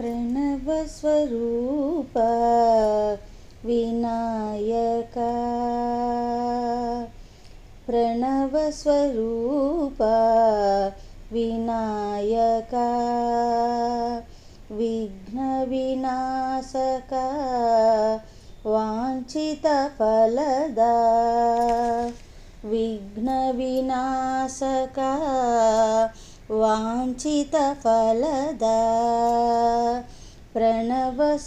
ప్రణవస్వరూప వినాయక ప్రణవస్వరూప వినాయక విఘ్న వినాశక వాంఛిత ఫలదా విఘ్న వినాశక వాంఛిత ఫలదా ప్రణవస్వరూప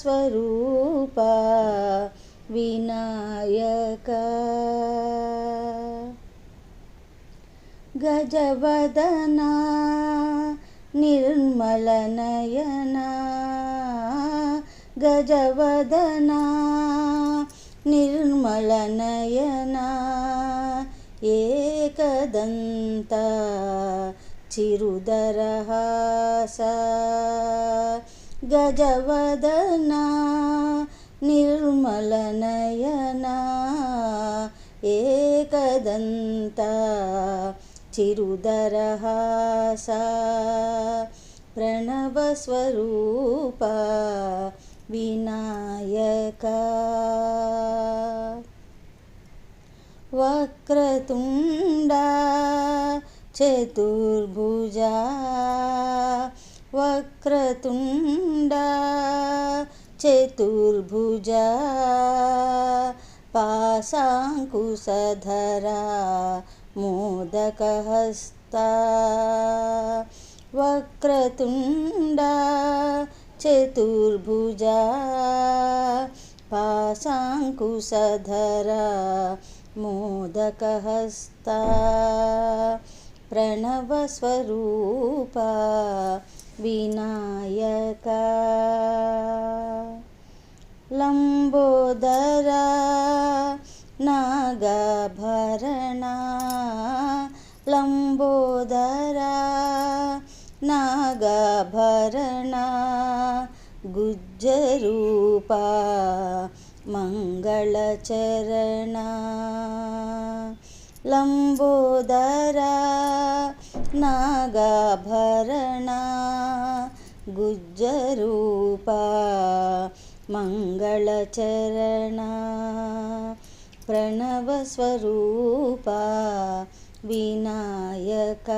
వినాయక గజవదనా చిరుదరహాస గజవదనా నిర్మలనయనా ఏకదంత చిరుదరహాస ప్రణవస్వరూప వినాయక. వక్రతుండా చతుర్భుజా వక్రతుండ చతుర్భుజా పాశాంకుశధరా మోదకహస్త వక్రతుండ చతుర్భుజా పాశాంకుశధరా మోదకహస్తా ప్రణవస్వరూప వినాయక. లంబోదరా నాగభరణా. లంబోదరా నాగభరణా గుజ్జరూపా మంగళచరణా. లంబోదరా నాగాభరణ గుజ్జరూప మంగళచరణ ప్రణవస్వరూప వినాయక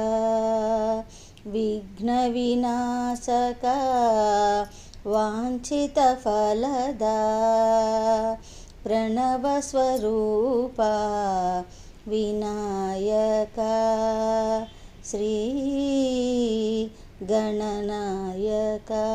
విఘ్న వినాశక వాంఛిత ఫలద ప్రణవస్వరూప వినాయక श्री गणनायका।